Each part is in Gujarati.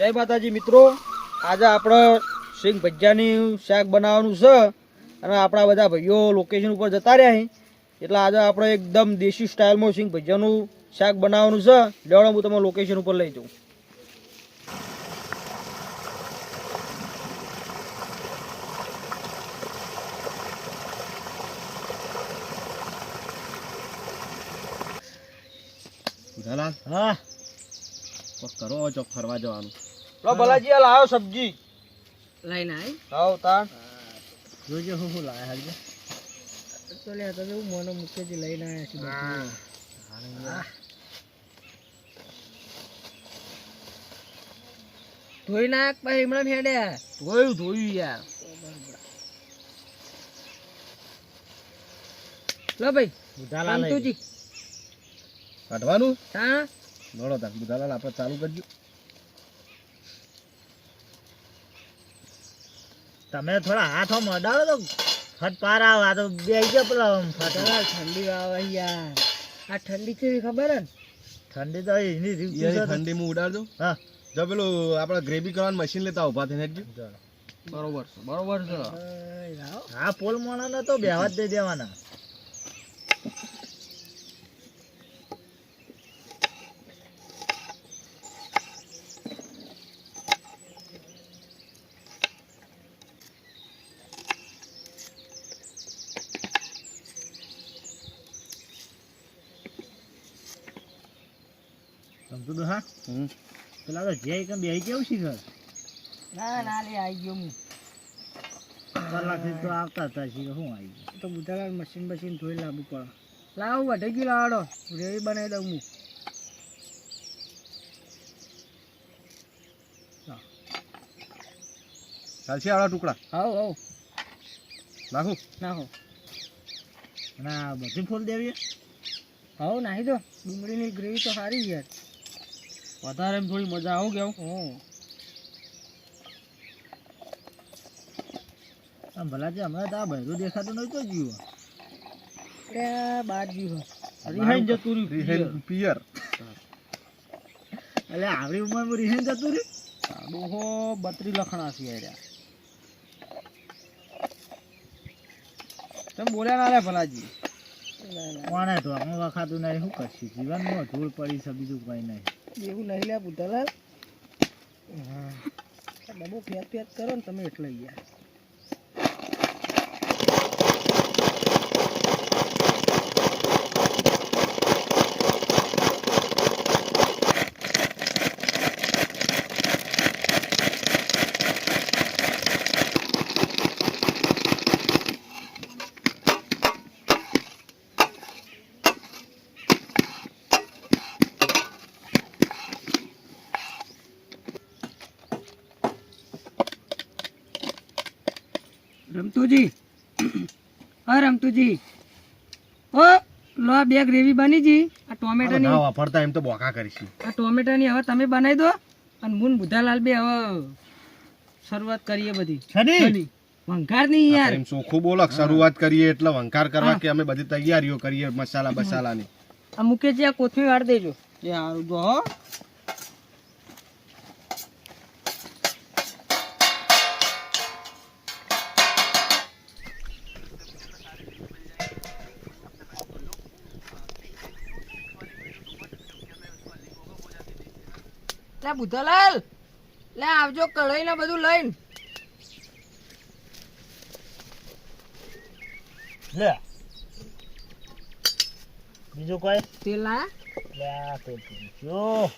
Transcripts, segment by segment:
જય માતાજી મિત્રો. આજે આપણે સિંગ ભજીયાની શાક બનાવવાનું છે અને આપણા બધા ભાઈઓ લોકેશન ઉપર જતા રહ્યા છે. એટલે આજે આપણે એકદમ દેશી સ્ટાઇલમાં સિંગ ભજીયાનું શાક બનાવવાનું છે. લેવડો હું તમને લોકેશન ઉપર લઈ જાઉં. હા. કરો ચોક ફરવા જવાનું. લો ભલાજી આ લાવો સબ્જી. લઈને આવી આવો તાણ. જોજો હું હું લાયા હાલજે તો લે તો હું મોનો મુખ્યથી લઈને આવ્યા છું. ધોઈ નાખ પછી હમણાં ફેડ્યા ધોયું ધોયું યાર. લો ભાઈ બુધાલાલ સંતુજી કાઢવાનું? હા? દોડો તા બુધાલાલ આપણે ચાલુ કરજો. તમે થોડા હાથો મડાવો તો ફટ પાર આવે આ તો બે ગયો પેલો ફટાલા ઠંડી આવે યાર આ ઠંડી કેવી ખબર હે ને? ઠંડી તો એની ઠંડી યાર ઉડાડ ઉડાડજો. હા. જો પેલું આપણે ગ્રેવી કરવાનું મશીન લેતા ઊભા થઈને બરોબર છે બરોબર છે. હા પોલ મોણા તો બેહવા જ દઈ દેવાના. સમજુ તો હા? પેલા તો જે કે બેહી કેવું શીખર ના ના લે આવી ગયો હું. કલાકથી તો આવતા હતા છે શું આવી ગયો? તો બુધાલાલ મશીન મશીન ધોઈ લાવવું પડે. લાવો વધે ગયું લાવડો ગ્રેવી બનાવી દઉં હું. ચાલશે આવડા ટુકડા? હાવ હાવ નાખું? નાખો. ના બધું બધી ફૂલ દેવી હાવ નાહી દો. ડુંગળીની ગ્રેવી તો સારી યાર. વધારે થોડી મજા આવું કેવું હમ આમ ભલાજી હમણાં તો આ બહેરું દેખાતું નહીં તો જીવો. એટલે બાર જીવો. રિહાઈન જતું રહ્યું રિહેન પિયર. એટલે આવડી ઉંમરમાં રિહાઈન જતું રહ્યું? ડોહો બત્રી લખણા છે યાર તમે બોલ્યા ના રે ભલાજી. કોણે તો અમે વખાતું નહીં શું કરશું? જીવનમાં ધૂળ પડી છે બીજું કઈ નહીં. એવું નહીં લે બુધાલાલ હા. ડબ્બો ફેર ફેર કરો ને તમે એટલે યાર. રમતુજી. હા રમતુજી. ઓ લો આ બે ગ્રેવી બની જી આ ટોમેટાની ના વાપરતા એમ તો બોકા કરીશું. આ ટોમેટાની હવે તમે બનાવી દો. અને મુન બુધાલાલ બે હવે શરૂઆત કરીએ બધી. શનિ? વંકાર નહીં યાર. એમ ચોખ્ખું બોલક શરૂઆત કરીએ એટલે વંકાર કરવા કે અમે બધી તૈયારીઓ કરીએ મસાલા બસાલાની. આ મુકેશજી આ કોથમીર વાળ દેજો. જે સારું તો હો. લે બુધાલાલ લે આવજો કઢાઈ ને બધું લઈને. લે. બીજું કોઈ? તેલ ના લે આ તો જો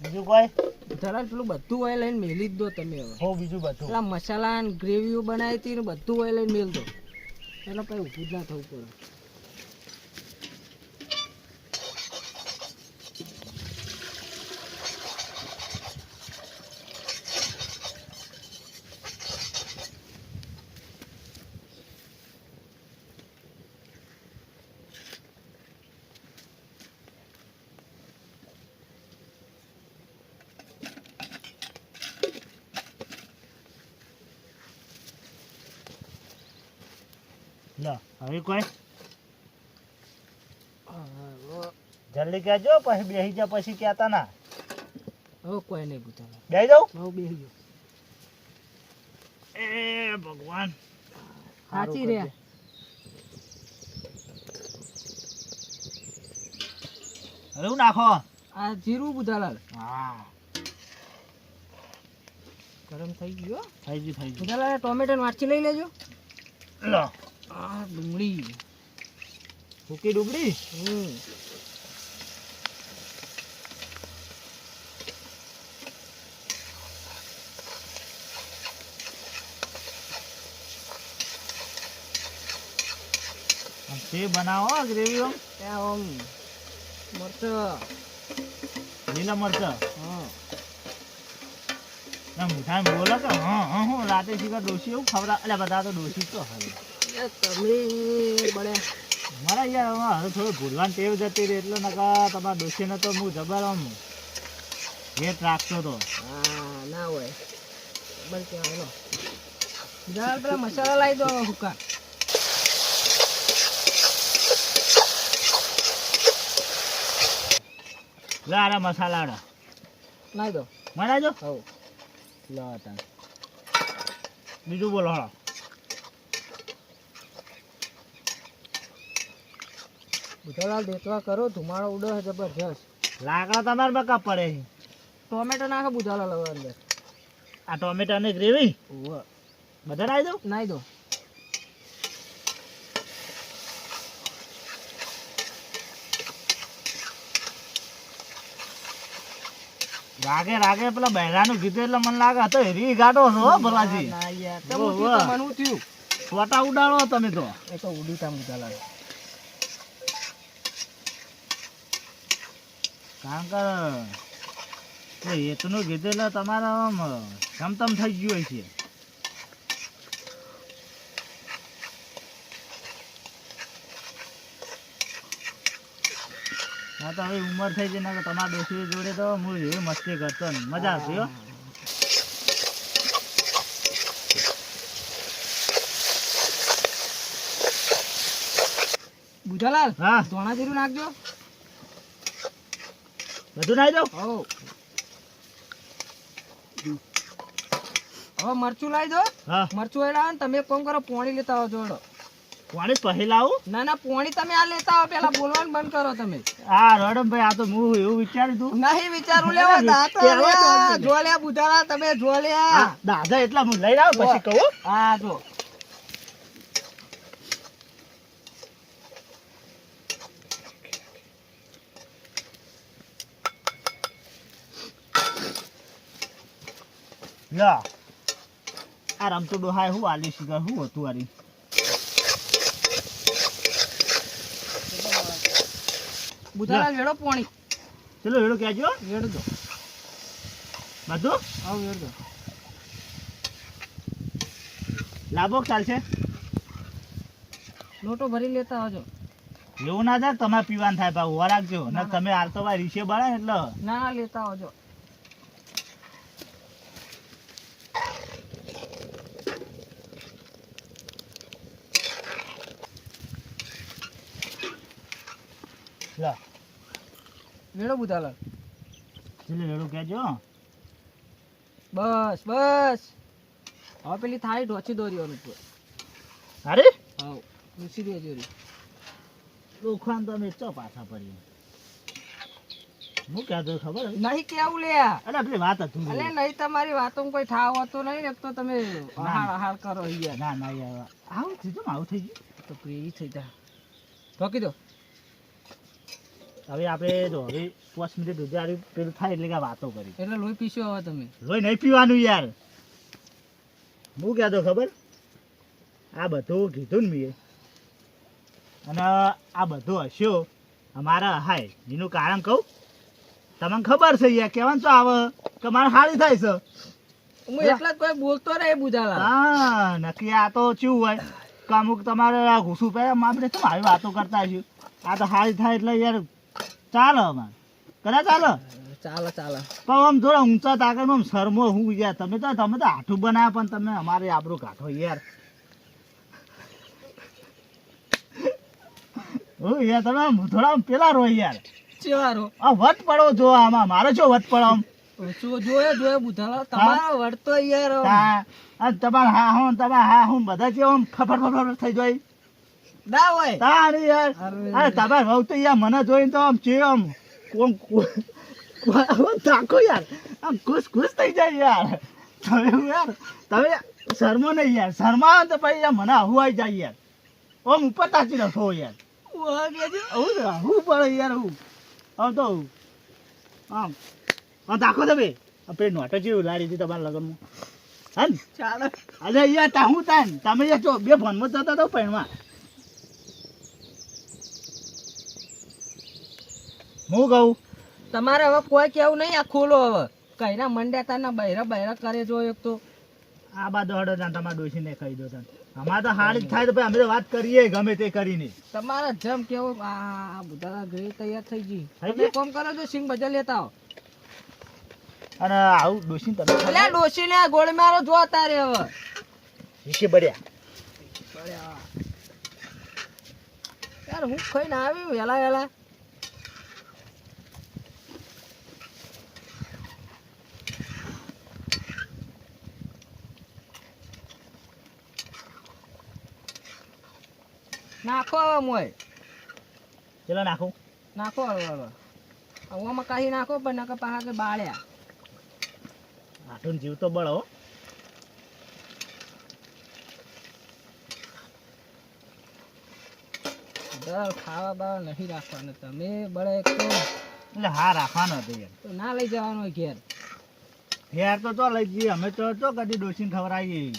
બીજું કોઈ? બુધાલાલ પેલું બધું ઓઇલ લઈને મેલી જ દો તમે હવે. હો બીજું બધું. પેલા મસાલા ને ગ્રેવીઓ બનાવી હતી ને બધું ઓઇલ લઈને મેલ દો. એટલે પછી ઊભું જ ના થવું પડે. હવે કોઈ? જલ્દી કહેજો પછી બેસી જા પછી કહેતા ના. હવે કોઈ નહીં બુધાલાલ બેસી જાઉં હવે બેસી જાઉં એ ભગવાન. સાચી રહ્યા હવે નાખો. આ જીરું બુધાલાલ હા. ગરમ થઈ ગયો થઈ ગયું થઈ ગયું. બુધાલાલ ટોમેટો વાટકી લઈ લેજો. લો. આ ડુંગળી. ભૂકી ડુંગળી? હમ. જે બનાવો ગ્રેવી ઓમ ત્યાં ઓમ મરચાં. લીલા મરચા? હા. ના મીઠાઈ બોલે કે હા હા હું રાતે શીખર ડોસી એવું ખવડા એટલે બધા તો ડોસી તો હવે તમે બળ્યા મારા યાર હવે થોડું ભૂલવાની ટેવ જતી રહી એટલે નકા તમારા ડોસીને તો હું જબર આમ રાખતો તો. હા ના હોય. બસ પેલા મસાલા લાવી દો હુકા લે આરા મસાલા આડા લાવી દો. મનાજો હવ. લો બીજું બોલો હળો બુધાલાલ દેતવા કરો ધુમાડો ઉડે છે જબરજસ્ત. લાકડા તમારે બકા પડે ટોમેટો નાખો બુધાલાલ હવે અંદર. આ ટોમેટાની ગ્રેવી? બધા નાઈ દો નાઈ દો રાગે રાગે પેલા બહેરાનું કીધું એટલે મને લાગે હતો હેરી ગાટો છો હો ભલાજી ના મનવું થયું? છોટા ઉડાડો તમે તો. એ તો ઉડી તમે બુધાલાલ કારણ કે એ હેતનું કીધું એટલે તમારે આમ સમતમ થઈ ગયું હોય છે. હા તો હવે ઉંમર થઈ ગઈ ને કે તમારા દોસ્તી જોડે તો હું એવી મસ્તી કરતો ને. મજા આવશે હો. બુધાલાલ હા? સોના જીરું નાખજો. બધું નાખી દઉં? હવ હવે મરચું લાવી દો. મરચું એ લાવો ને તમે કોમ કરો પોણી લેતા આવો જોડો. પોણી પહેલા આવું? ના ના પોણી તમે આ લેતા આવો પેલા બોલવાનું બંધ કરો તમે. હા રડમ ભાઈ આ તો હું એવું વિચારી તું. નહીં વિચારું લેવા દાંતો જોલ્યા બુધાલા તમે જોલ્યા દાદા એટલા હું લઈ આવું પછી કહું હા જો. લા આ રમતો ડોહાય હું આલી શીખર હું હતું આરી? બુધાલાલ વેડો પોણી. ચલો વેડ દો. બધું આવ વેડ દો. લાભો ચાલશે લોટો ભરી લેતા આવજો. એવું ના થાય તમારે પીવાનું થાય ઊભા રાખજો. ને તમે હાલ તો ભાઈ રીશે બળે એટલે. ના લેતા આવજો. વેડો બુધાલાલ ચલો એડો કહેજો. બસ બસ. હવે પેલી થાળી ઢોચી દોરી ઉપર. અરે? હા લૂસી દેજો જોરી લોખાન તો અમે ચો પાછા પડી હું કહેતો ખબર? નહીં કેવું લે અરે પેલી વાત હતું અરે નહીં તમારી વાતોમાં કોઈ થાવ હોતો નહીં ને એક તો તમે આહાર હાળ કરો યાર ના ના યાર આવું થયું આવું થઈ ગયું. તો પ્રેરી થઈ જા. ઢોકી દો. હવે આપણે જો હવે પાંચ મિનિટ દૂધ પેલું થાય એટલે કે વાતો કરી. એટલે લોહી પીશો હવે તમે. લોહી નહીં પીવાનું યાર. હું કહેતો ખબર? આ બધું કીધું ને મેં. અને આ બધું હસ્યો અમારા હાય એનું કારણ કહું? તમને ખબર છે યાર કહેવાનું તો આવે કે મારે હારી થાય છે. હું એટલા જ કોઈ બોલતો રહે બુજાલા હા નક્કી આ તો ચેવું હોય? કે અમુક તમારે ઘૂસું પે આપણે કેમ આવી વાતો કરતા છીએ? આ તો હારી થાય એટલે યાર ચાલો અમારે કદાચ ચાલો. ચાલો ચાલો. પણ આમ થોડા ઊંચા તાકત આમ શરમો હું યાર. તમે તો તમે તો આઠું બનાવ્યા પણ તમે અમારે આબરું કાઢો યાર. હું યાર તમે થોડા પેલા રહો યાર. ચેવારો. આ વટ પડો જો આમાં. મારો શું વટ પડો આમ? જોયો જોયે બુધાલા તમારો યાર આમ. તા તમારા હા હું તમારા હા હું બધા છે આમ ફફડ ફફડ થઈ જાય. ના હોય. તા અરે યાર. અરે. અરે ભાવ તો યાર મને જોઈને તો આમ છે આમ કોમ તાકો યાર. આમ ખુશ ખુશ થઈ જાય યાર. તમે યાર તમે શરમો નહીં યાર. શરમા તો ભાઈ યાર મને આવું આવી જાય યાર. આમ ઉપર તાચી રહો યાર હું. આવું પડે યાર હું. આમ તો આમ. આમ તાકો તમે. આપણે નોટો જેવું લાડી હતી તમારા લગ્નમાં. હા ને? ચાલો. અરે યાર તા હું તાન. તમે યાર જો બે ફોનમાં જતા તો પૈણમાં. હું કહું? તમારે હવે કોઈ કેવું નહીં આ ખોલો હવે. કઈના મંડ્યા તાના બૈરા બૈરા કરે જો એક તો. આ બાદ હડો તાન તમારા ડોશીને કહી દો તાન. અમારે તો હાડ જ થાય તો ભાઈ અમે તો વાત કરીએ ગમે તે કરીને. તમારા જમ કેવું આ બધા ગઈ તૈયાર થઈ ગઈ. તમે? કોમ કરો છો સિંગ બજા લેતા આવો. અને આવું ડોસી તમે એટલે ડોશીને આ ગોળ મારો જો તારે હવે. શીખી બળ્યા યાર હું ખાઈને આવી વેલા વેલા નાખો હવે મોય ચલો નાખું? નાખો હવે હવે હવામાં કાઢી નાખો પણ નકર પાછા કે બાળ્યા. આટલું જીવ તો બળો. દર ખાવા બાવા નહીં રાખવાનું. તમે બળે તો એટલે હા રાખવાનો હતો યાર તો ના લઈ જવાનો ઘેર. ફેર તો તો લઈ જઈએ. અમે તો તો કદી ડોસીને ખવડાવીએ.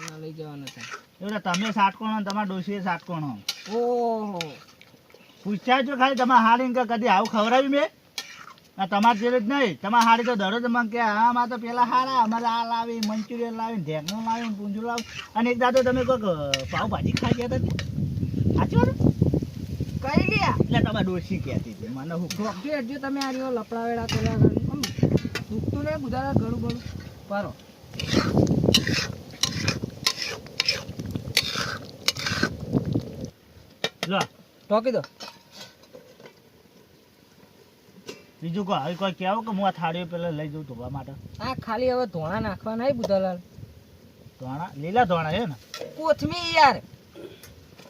ના લઈ જવાનો હતા એટલે તમે સાટકોણો તમારા ડોશીએ સાટકોણો ઓહો. પૂછ્યા છો ખાલી તમારે હાડીને કે કદી આવું ખવડાવ્યું મેં? તમારે જેવું જ નહીં. તમારે હાડી તો દરરોજ મને કે હા આમાં તો પેલા હારા અમારે આ લાવી મંચુરિયન લાવી ઢેકણું લાવી પૂંજું લાવી અને એક દાદો તમે કોઈક પાવભાજી ખાઈ ગયા હતા? સાચી વાત? કઈ ગયા? એટલે તમારે ડોશી કહેતી હતી. મને હું જો હજુ તમે આ રહ્યો લપડાવેડા પેલા આમ દુખતું ને ગુજારા ઘણું ઘણું પારો ટોકી દો. બીજું કોઈ હવે કોઈ કહેવું કે હું આ થાળીઓ પેલા લઈ જઉં ધોવા માટે? આ ખાલી હવે ધોણા નાખવા નહીં બુધાલાલ. ધોણા? લીલા ધોણા છે ને? કોથમી યાર.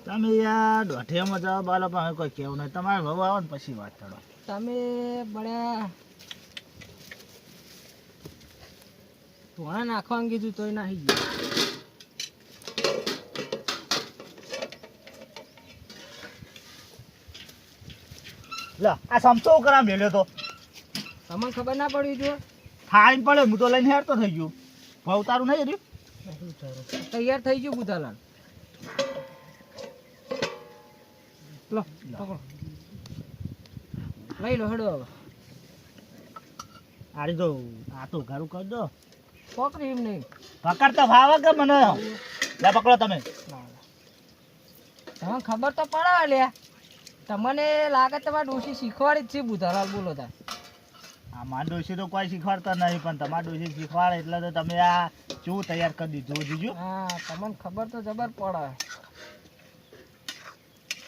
તમે યાર દોઢિયામાં જાઓ બાલો પણ હવે કોઈ કહેવું નહીં. તમારે વહુ આવો ને પછી વાત કરો. તમે બળ્યા ધોણા નાખવાનું કીધું તોય નાખી ગયું લો આ સમસો કરામ લેલ્યો તો? તમને ખબર ના પડી જો ફાઈન પડે હું તો લઈને હેરતો થઈ ગયું. ભાવ તારું નહીં રહ્યું? તૈયાર થઈ ગયું બુધાલાલ. લો લઈ લો હેડો હવે. આડી તો આ તો ઘરું કરી દો. પકડી એમ નહીં. પકડ તો ભાવે કે મને. લે પકડો તમે. તમને ખબર તો પડે લ્યા. તમને લાગે તમારે ડોશી શીખવાડી જ છે બુધાલાલ બોલો તા આ માર ડોશી તો કોઈ શીખવાડતા નહીં પણ તમારા ડોશી શીખવાડે એટલે તો તમે આ શું તૈયાર કરી દીધું જીજુ. હા તમને ખબર તો જબર પડે.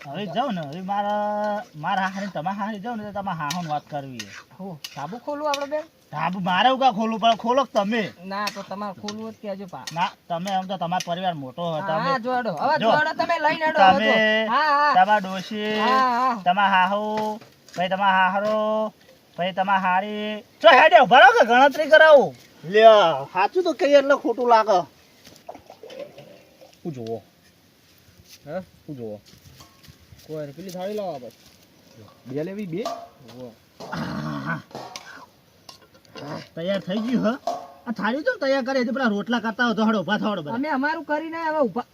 હવે જાઉં ને હવે મારા મારા હારી તમારા હારી જાઉં ને તો તમારે હાહું વાત કરવી હો સાબુ ખોલું આપણે બેન? ધાબુ મારે ઉગા ખોલવું પડે? ખોલો તમે? ના તો તમારે ખોલવું જ કેજો પા. ના તમે એમ તો તમારો પરિવાર મોટો હોય તમે હા જોડો. હવે જોડો તમે લઈને હેડો તમે. હા હા. ડોશી હા હા. હાહુ પછી તમાર હાહરો ભાઈ તમાર હારી. ચો હેડે ભરો કે ગણતરી કરાવું? લ્યો સાચું તો કઈ એટલે ખોટું લાગે. હું જોવો હે? હું જોવો કોઈ પેલી થાળી લાવો બસ બે લેવી બે? તૈયાર થઈ ગયું હ? આ થાળી તો તૈયાર કરે છે પેલા રોટલા કરતા હોય તો હડો ઊભા બધા અમે અમારું કરીને હવે ઊભા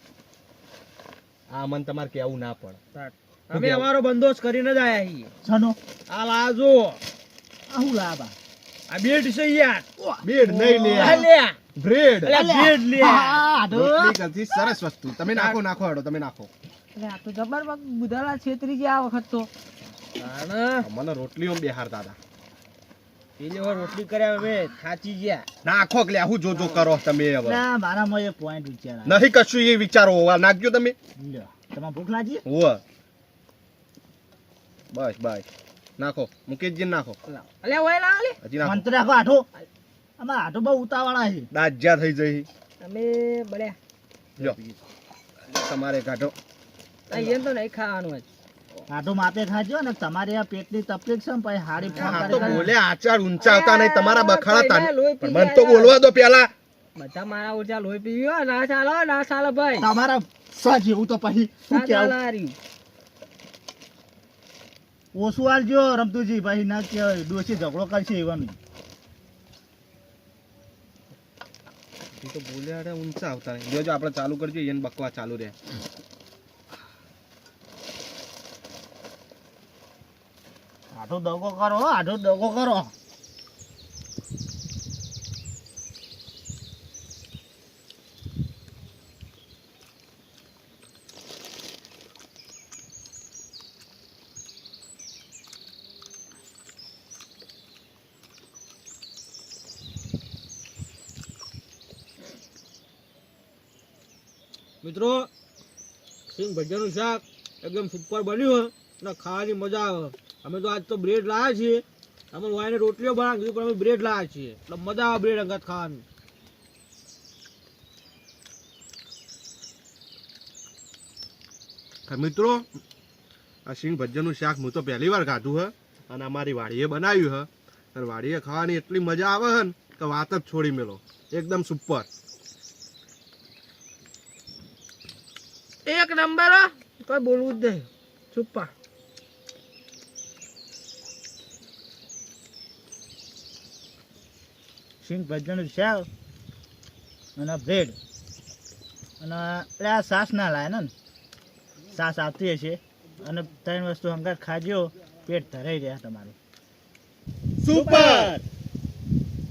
આ મન તમારે કેવું ના પડે. અમે અમારો બંદોબસ્ત કરીને જ આયા છીએ. સનો આ લાજો આ હું લાબા આ બેડ છે યાર. બેડ નહીં લે આ લે બ્રેડ. અલ્યા બ્રેડ લે આ. રોટલી સરસ વસ્તુ. તમે નાખો નાખો હેડો તમે નાખો. અરે આ તો જબર બુધાલા છેતરી ગયા આ વખત તો. મને રોટલીઓ બેહારતા હતા. પેલી વાર રોટલી કર્યા અમે થાચી ગયા. નાખો કે હું જો જો કરો તમે હવે. ના મારામાં એ પોઈન્ટ વિચાર નહીં કશું એ વિચારો આ નાખજો તમે. તમારે ભૂખ લાગી? હોવ. બસ બસ. નાખો મુકેશજી નાખો. અલ્યા ઓય લાવ લે હજી નાખો. મંત્ર રાખો આઠો. આમાં આઠો બહુ ઉતાવળા છે. દાજ્યા થઈ જઈ. તમે બળ્યા. જો તમારે કાઢો. અહીંયા તો નહીં ખાવાનું જ આઠો માપે ખાજો ને તમારે આ પેટની તકલીફ છે પછી હારી ફોન તો બોલે આચાર ઊંચા નહીં તમારા બખાડા તાન. લોહી પી પણ મને તો બોલવા દો પેલા. બધા મારા ઓછા લોહી પીવ્યો ના ચાલો ના ચાલો ભાઈ. તમારા સ્વ જેવું તો પછી શું ના ચાલો કહેવું હારી. ઓછું આલજો રમતુજી પછી ના કહેવાય ડોશી ઝઘડો કરશે એવાનું તો બોલે ઊંચા આવતા નહીં. આપણે ચાલુ કરજો એને બકવા ચાલુ રહે. આઠો દગો કરો આઠો દગો કરો. મિત્રો, સિંગ ભજીયાનું શાક એકદમ સુપર બન્યું ને ખાવાની મજા આવે. અમે તો આજ તો બ્રેડ લાવ્યા છીએ. અમે વાઈને રોટલીઓ બનાવી દીધું પણ અમે બ્રેડ લાવ્યા છીએ. એટલે મજા આવે બ્રેડ અંગત ખાવાની. મિત્રો આ સિંગ ભજ્જાનું શાક હું તો પહેલી વાર ખાધું હ અને અમારી વાડીએ બનાવ્યું હે. અને વાડીએ ખાવાની એટલી મજા આવે હે ને કે વાત જ છોડી મેલો. એકદમ સુપર એક નંબર હો. કોઈ બોલવું જ નહીં. સુપર સિંગ ભજનનું શાક અને બ્રેડ અને એટલે આ સાસ ના લાય ને. સાસ આવતી હશે. અને ત્રણ વસ્તુ હંગાર ખાજો, પેટ ધરાઈ રહ્યા તમારું. સુપર!